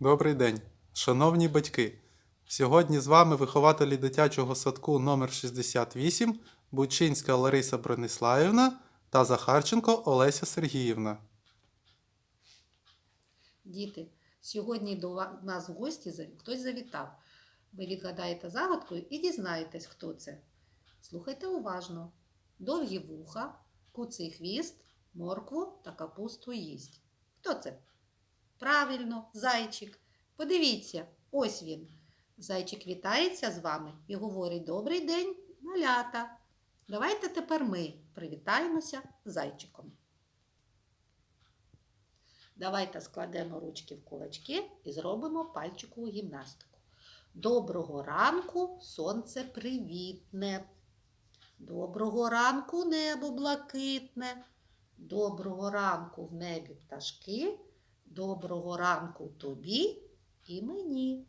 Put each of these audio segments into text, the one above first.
Добрий день, шановні батьки. Сьогодні з вами вихователі дитячого садку номер 68 Бучинська Лариса Брониславівна та Захарченко Олеся Сергіївна. Діти, сьогодні до нас в гості хтось завітав. Ви відгадаєте загадку і дізнаєтесь, хто це. Слухайте уважно. Довгі вуха, куций хвіст, моркву та капусту їсть. Хто це? Правильно, зайчик. Подивіться, ось він. Зайчик вітається з вами і говорить Добрий день, малята. Давайте тепер ми привітаємося зайчиком. Давайте складемо ручки в кулачки і зробимо пальчикову гімнастику. Доброго ранку, сонце привітне. Доброго ранку, небо блакитне. Доброго ранку в небі пташки. Доброго ранку тобі і мені.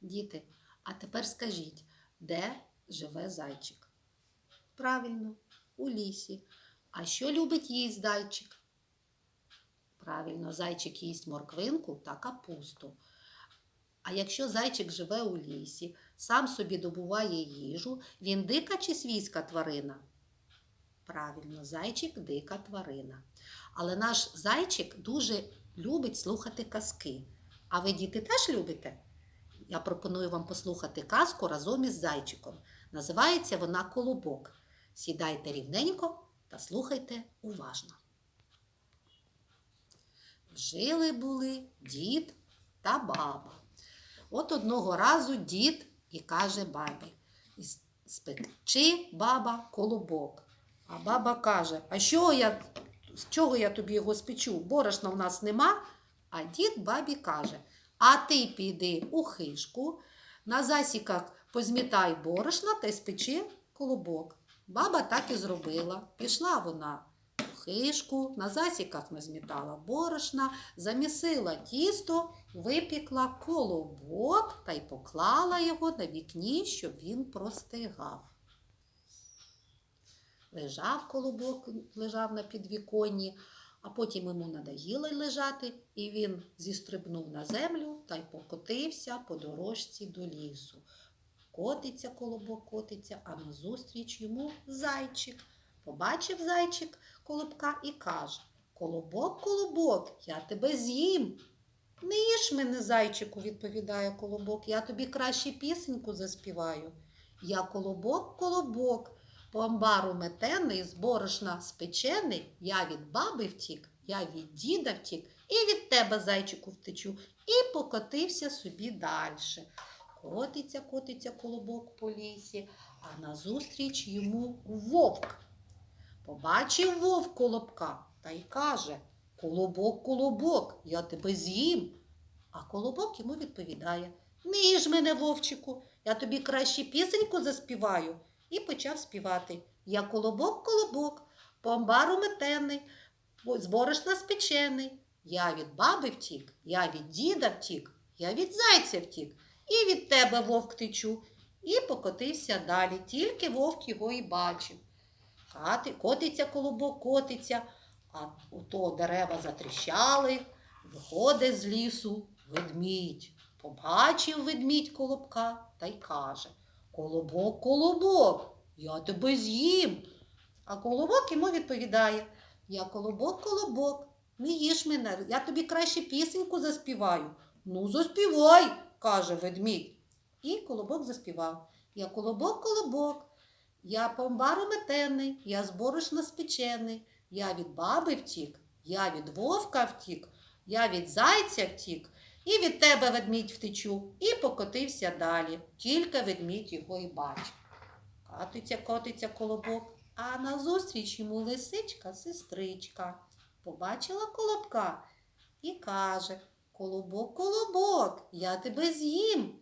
Діти, а тепер скажіть, де живе зайчик? Правильно, у лісі. А що любить їсть зайчик? Правильно, зайчик їсть морквинку та капусту. А якщо зайчик живе у лісі, сам собі добуває їжу, він дика чи свійська тварина? Правильно, зайчик дика тварина. Але наш зайчик дуже любить слухати казки. А ви, діти, теж любите? Я пропоную вам послухати казку разом із зайчиком. Називається вона Колобок. Сідайте рівненько та слухайте уважно. Жили були дід та баба. От одного разу дід і каже бабі: «Із- спечи баба колобок. А баба каже: А що я, з чого я тобі його спечу? Борошна в нас нема. А дід бабі каже: А ти піди у хишку, на засіках позмітай борошна та й спечи колобок. Баба так і зробила. Пішла вона в хишку, на засіках назмітала борошна, замісила тісто, випікла колобок та й поклала його на вікні, щоб він простигав. Лежав колобок, лежав на підвіконні, а потім йому надоїло лежати, і він зістрибнув на землю та й покотився по дорожці до лісу. Котиться колобок, котиться, а назустріч йому зайчик. Побачив зайчик колобка і каже: Колобок, колобок, я тебе з'їм. Не їж мене, зайчику, відповідає колобок, я тобі краще пісеньку заспіваю. Я колобок, колобок, по амбару метений, з борошна спечений, я від баби втік, я від діда втік, і від тебе, зайчику, втечу, і покотився собі дальше. Котиться, котиться колобок по лісі, а назустріч йому вовк. Побачив вовк колобка та й каже Колобок, колобок, я тебе з'їм. А колобок йому відповідає Не мене, вовчику, я тобі краще пісеньку заспіваю. І почав співати Я колобок, колобок, по амбару метений, з борошна спечений. Я від баби втік, я від діда втік, я від зайця втік, і від тебе вовк течу. І покотився далі, тільки вовк його і бачив. Кати, котиться колобок, котиться, а ото дерева затріщали, виходить з лісу ведмідь. Побачив ведмідь колобка та й каже Колобок, колобок, я тебе з'їм. А колобок йому відповідає Я колобок, колобок, не їж мене, я тобі краще пісеньку заспіваю. Ну, заспівай, каже ведмідь. І колобок заспівав. Я колобок, колобок, я по амбару метений, я з борошна спечений, я від баби втік, я від вовка втік, я від зайця втік, і від тебе ведмідь втечу, і покотився далі. Тільки ведмідь його й бачив. Катиться, котиться колобок, а назустріч йому лисичка, сестричка. Побачила колобка і каже Колобок, колобок, я тебе з'їм.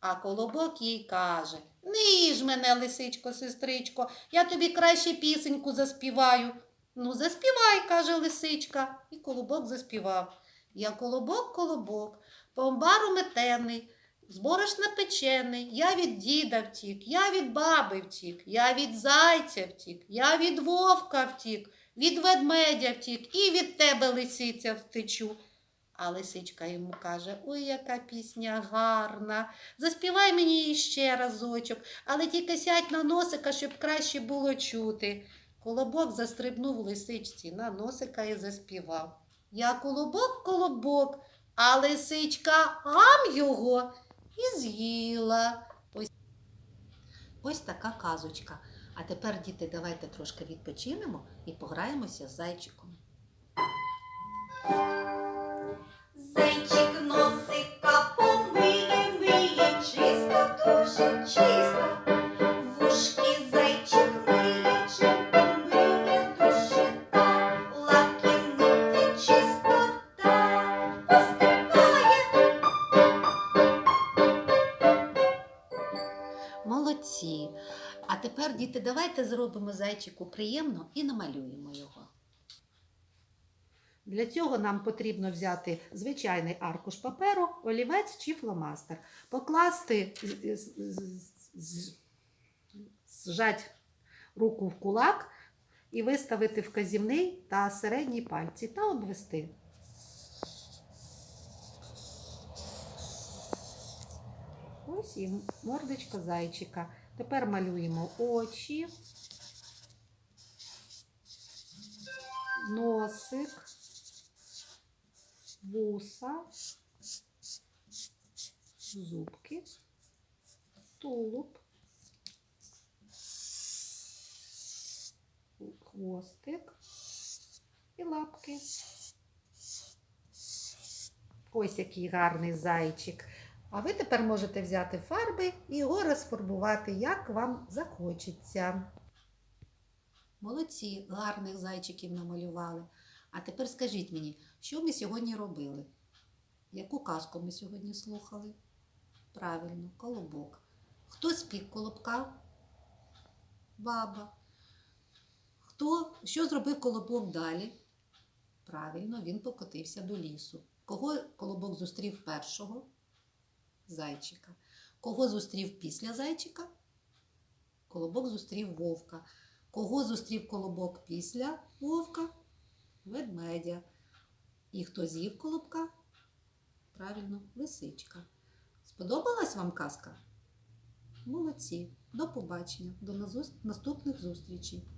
А колобок їй каже Не їж мене, лисичко, сестричко, я тобі краще пісеньку заспіваю. Ну, заспівай, каже лисичка, і колобок заспівав. Я колобок, колобок, по амбару метений, з печений, я від діда втік, я від баби втік, я від зайця втік, я від вовка втік, від ведмедя втік, і від тебе лисиця втечу. А лисичка йому каже: Ой, яка пісня гарна. Заспівай мені її ще разочок, але тільки сядь на носика, щоб краще було чути. Колобок застрибнув лисичці на носика і заспівав. Я колобок, колобок, а лисичка гам його і з'їла. Ось, ось така казочка. А тепер, діти, давайте трошки відпочинемо і пограємося з зайчиком. Зайчик носика помиє, миє, чисто, дуже чисто. Тепер, діти, давайте зробимо зайчику приємно і намалюємо його. Для цього нам потрібно взяти звичайний аркуш паперу, олівець чи фломастер, покласти, з- з- з- з- зжать руку в кулак і виставити вказівний та середній пальці та обвести. Ось і мордочка зайчика. Тепер малюємо очі, носик, вуса, зубки, тулуб, хвостик. І лапки. Ось який гарний зайчик. А ви тепер можете взяти фарби і його розфарбувати, як вам захочеться. Молодці, гарних зайчиків намалювали. А тепер скажіть мені, що ми сьогодні робили? Яку казку ми сьогодні слухали? Правильно, колобок. Хто спік колобка? Баба. Хто, що зробив колобок далі? Правильно, він покотився до лісу. Кого колобок зустрів першого? Зайчика. Кого зустрів після зайчика? Колобок зустрів вовка. Кого зустрів колобок після вовка? Ведмедя. І хто з'їв колобка? Правильно, лисичка. Сподобалась вам казка? Молодці. До побачення, до наступних зустрічей.